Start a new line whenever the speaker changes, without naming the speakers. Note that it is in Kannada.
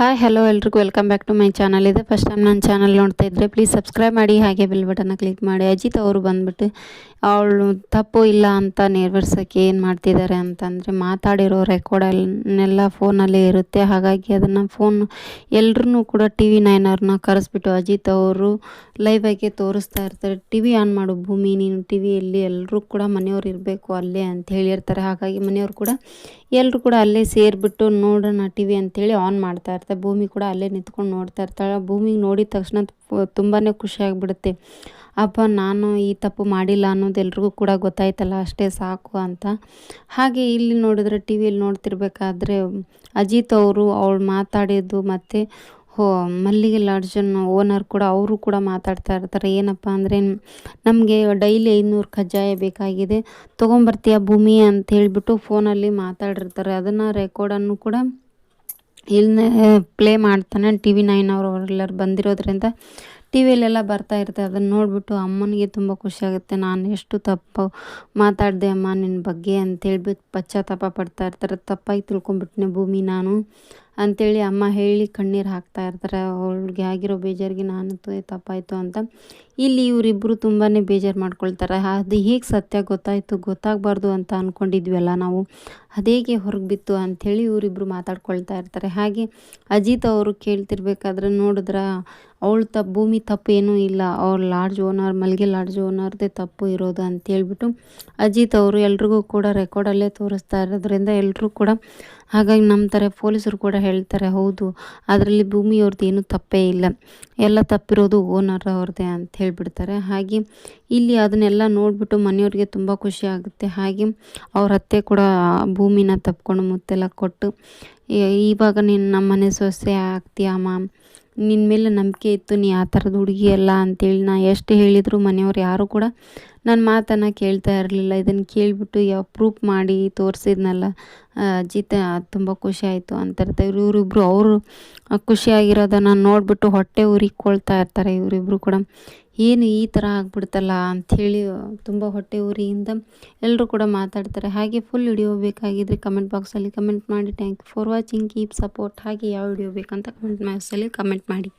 ಹಾಯ್ ಹಲೋ ಎಲ್ರಿಗೂ. Welcome back to my channel ಇದೆ ಫಸ್ಟ್ ಟೈಮ್ ನನ್ನ ಚಾನಲ್ ನೋಡ್ತಾ ಇದ್ದರೆ ಪ್ಲೀಸ್ ಸಬ್ಸ್ಕ್ರೈಬ್ ಮಾಡಿ, ಹಾಗೆ ಬೆಲ್ ಬಟನ್ನ ಕ್ಲಿಕ್ ಮಾಡಿ. ಅಜಿತ್ ಅವರು ಬಂದ್ಬಿಟ್ಟು, ಅವಳು ತಪ್ಪು ಇಲ್ಲ ಅಂತ ನೆರವೇರ್ಸೋಕ್ಕೆ ಏನು ಮಾಡ್ತಿದ್ದಾರೆ ಅಂತಂದರೆ ಮಾತಾಡಿರೋ ರೆಕಾರ್ಡನ್ನೆಲ್ಲ ಫೋನಲ್ಲೇ ಇರುತ್ತೆ. ಹಾಗಾಗಿ ಅದನ್ನು ಫೋನ್ ಎಲ್ಲರೂ ಕೂಡ ಟಿ ವಿ ನೈನವ್ರನ್ನ ಕರೆಸ್ಬಿಟ್ಟು ಅಜಿತ್ ಅವರು ಲೈವ್ ಆಗಿ ತೋರಿಸ್ತಾ ಇರ್ತಾರೆ. ಟಿ ವಿ ಆನ್ ಮಾಡು, ಭೂಮಿ, ನೀನು ಟಿ ವಿಯಲ್ಲಿ ಎಲ್ಲರೂ ಕೂಡ ಮನೆಯವ್ರು ಇರಬೇಕು ಅಲ್ಲೇ ಅಂತ ಹೇಳಿರ್ತಾರೆ. ಹಾಗಾಗಿ ಮನೆಯವರು ಕೂಡ ಎಲ್ಲರೂ ಕೂಡ ಅಲ್ಲೇ ಸೇರಿಬಿಟ್ಟು ನೋಡೋಣ ಟಿ ವಿ ಅಂತೇಳಿ ಆನ್ ಮಾಡ್ತಾ ಇರ್ತಾರೆ. ಭೂಮಿ ಕೂಡ ಅಲ್ಲೇ ನಿಂತ್ಕೊಂಡು ನೋಡ್ತಾ ಇರ್ತಾಳೆ. ಭೂಮಿಗೆ ನೋಡಿದ ತಕ್ಷಣ ತುಂಬಾ ಖುಷಿಯಾಗಿಬಿಡುತ್ತೆ ಅಪ್ಪ, ನಾನು ಈ ತಪ್ಪು ಮಾಡಿಲ್ಲ ಅನ್ನೋದು ಎಲ್ರಿಗೂ ಕೂಡ ಗೊತ್ತಾಯ್ತಲ್ಲ, ಅಷ್ಟೇ ಸಾಕು ಅಂತ. ಹಾಗೆ ಇಲ್ಲಿ ನೋಡಿದ್ರೆ ಟಿ ವಿಯಲ್ಲಿ ನೋಡ್ತಿರ್ಬೇಕಾದ್ರೆ ಅಜಿತ್ ಅವರು ಅವಳು ಮಾತಾಡಿದ್ದು ಮತ್ತು ಹೋ ಮಲ್ಲಿಗೆ ಲಾಡ್ಜನ್ ಓನರ್ ಕೂಡ ಅವರು ಕೂಡ ಮಾತಾಡ್ತಾ ಇರ್ತಾರೆ. ಏನಪ್ಪ ಅಂದರೆ ನಮಗೆ ಡೈಲಿ ಐನೂರು ಕಜ್ಜಾಯ ಬೇಕಾಗಿದೆ. ತೊಗೊಂಬರ್ತೀಯ ಭೂಮಿ ಅಂತ ಹೇಳಿಬಿಟ್ಟು ಫೋನಲ್ಲಿ ಮಾತಾಡಿರ್ತಾರೆ. ಅದನ್ನು ರೆಕಾರ್ಡನ್ನು ಕೂಡ ಇಲ್ಲಿ ಪ್ಲೇ ಮಾಡ್ತಾನೆ ಟಿ ವಿ ನೈನ್ ಅವರು ಅವರೆಲ್ಲರೂ ಬಂದಿರೋದ್ರಿಂದ ಟಿ ವಿಯಲ್ಲೆಲ್ಲ ಬರ್ತಾ ಇರುತ್ತೆ. ಅದನ್ನು ನೋಡಿಬಿಟ್ಟು ಅಮ್ಮನಿಗೆ ತುಂಬ ಖುಷಿಯಾಗುತ್ತೆ ನಾನು ಎಷ್ಟು ತಪ್ಪು ಮಾತಾಡಿದೆ ಅಮ್ಮ ನಿನ್ನ ಬಗ್ಗೆ ಅಂತೇಳ್ಬಿಟ್ಟು ಪಶ್ಚಾತ್ತಾಪ ಪಡ್ತಾ ಇರ್ತಾರೆ. ತಪ್ಪಾಗಿ ತಿಳ್ಕೊಂಬಿಟ್ನೆ ಭೂಮಿ ನಾನು ಅಂಥೇಳಿ ಅಮ್ಮ ಹೇಳಿ ಕಣ್ಣೀರು ಹಾಕ್ತಾ ಇರ್ತಾರೆ. ಅವಳಿಗೆ ಆಗಿರೋ ಬೇಜಾರಿಗೆ ನಾನು ತಪ್ಪಾಯಿತು ಅಂತ. ಇಲ್ಲಿ ಇವರಿಬ್ಬರು ತುಂಬಾ ಬೇಜಾರು ಮಾಡ್ಕೊಳ್ತಾರೆ. ಅದು ಹೇಗೆ ಸತ್ಯ ಗೊತ್ತಾಯಿತು? ಗೊತ್ತಾಗಬಾರ್ದು ಅಂತ ಅಂದ್ಕೊಂಡಿದ್ವಲ್ಲ ನಾವು. ಅದೇಗೆ ಹೊರಗೆ ಬಿತ್ತು ಅಂಥೇಳಿ ಇವರಿಬ್ಬರು ಮಾತಾಡ್ಕೊಳ್ತಾ ಇರ್ತಾರೆ. ಹಾಗೆ ಅಜಿತ್ ಅವರು ಕೇಳ್ತಿರ್ಬೇಕಾದ್ರೆ ನೋಡಿದ್ರೆ ಅವಳು ತಪ್ಪು ಭೂಮಿ ತಪ್ಪು ಏನೂ ಇಲ್ಲ. ಅವ್ರ ಲಾಡ್ಜ್ ಓನರ್ ಮಲ್ಲಿಗೆ ಲಾಡ್ಜ್ ಓನರ್ದೇ ತಪ್ಪು ಇರೋದು ಅಂತ ಅಂತೇಳ್ಬಿಟ್ಟು ಅಜಿತ್ ಅವರು ಎಲ್ರಿಗೂ ಕೂಡ ರೆಕಾರ್ಡಲ್ಲೇ ತೋರಿಸ್ತಾ ಇರೋದ್ರಿಂದ ಎಲ್ಲರೂ ಕೂಡ ಹಾಗಾಗಿ ನಮ್ಮ ಥರ ಪೊಲೀಸರು ಕೂಡ ಹೇಳ್ತಾರೆ, ಹೌದು. ಅದರಲ್ಲಿ ಭೂಮಿಯವ್ರದ್ದು ಏನೂ ತಪ್ಪೇ ಇಲ್ಲ. ಎಲ್ಲ ತಪ್ಪಿರೋದು ಓನರ್ ಅವ್ರದ್ದೇ ಅಂತ ಹೇಳಿಬಿಡ್ತಾರೆ. ಹಾಗೆ ಇಲ್ಲಿ ಅದನ್ನೆಲ್ಲ ನೋಡಿಬಿಟ್ಟು ಮನೆಯವ್ರಿಗೆ ತುಂಬ ಖುಷಿ ಆಗುತ್ತೆ. ಹಾಗೆ ಅವ್ರ ಅತ್ತೆ ಕೂಡ ಭೂಮಿನ ತಪ್ಕೊಂಡು ಮುತ್ತೆಲ್ಲ ಕೊಟ್ಟು ಇವಾಗ ನೀನು ನಮ್ಮ ಮನೆ ಸೊಸೆ ಆಗ್ತೀಯಮ್ಮ ನಿನ್ನ ಮೇಲೆ ನಂಬಿಕೆ ಇತ್ತು, ನೀ ಆ ಥರದ ಹುಡುಗಿ ಅಲ್ಲ ಅಂತೇಳಿ ನಾ ಎಷ್ಟು ಹೇಳಿದ್ರು ಮನೆಯವ್ರು ಯಾರೂ ಕೂಡ ನನ್ನ ಮಾತನ್ನು ಕೇಳ್ತಾ ಇರಲಿಲ್ಲ. ಇದನ್ನು ಕೇಳಿಬಿಟ್ಟು ಯಾವ ಪ್ರೂಫ್ ಮಾಡಿ ತೋರಿಸಿದ್ನಲ್ಲ ಅಜ್ಜಿತ ತುಂಬ ಖುಷಿ ಆಯಿತು ಅಂತಿರ್ತಾರೆ ಇವರಿಬ್ಬರು ಅವರು ಖುಷಿಯಾಗಿರೋದನ್ನು ನೋಡಿಬಿಟ್ಟು ಹೊಟ್ಟೆ ಉರಿಕೊಳ್ತಾ ಇರ್ತಾರೆ ಇವರಿಬ್ಬರು ಕೂಡ. ಏನು ಈ ಥರ ಆಗ್ಬಿಡ್ತಲ್ಲ ಅಂಥೇಳಿ ತುಂಬ ಹೊಟ್ಟೆ ಊರಿಯಿಂದ ಎಲ್ಲರೂ ಕೂಡ ಮಾತಾಡ್ತಾರೆ. ಹಾಗೆ ಫುಲ್ ವಿಡಿಯೋ ಬೇಕಾಗಿದ್ದರೆ ಕಮೆಂಟ್ ಬಾಕ್ಸಲ್ಲಿ ಕಮೆಂಟ್ ಮಾಡಿ. Thank you for watching keep support ಹಾಗೆ ಯಾವ ವಿಡಿಯೋ ಬೇಕಂತ ಕಮೆಂಟ್ ಬಾಕ್ಸಲ್ಲಿ ಕಮೆಂಟ್ ಮಾಡಿ.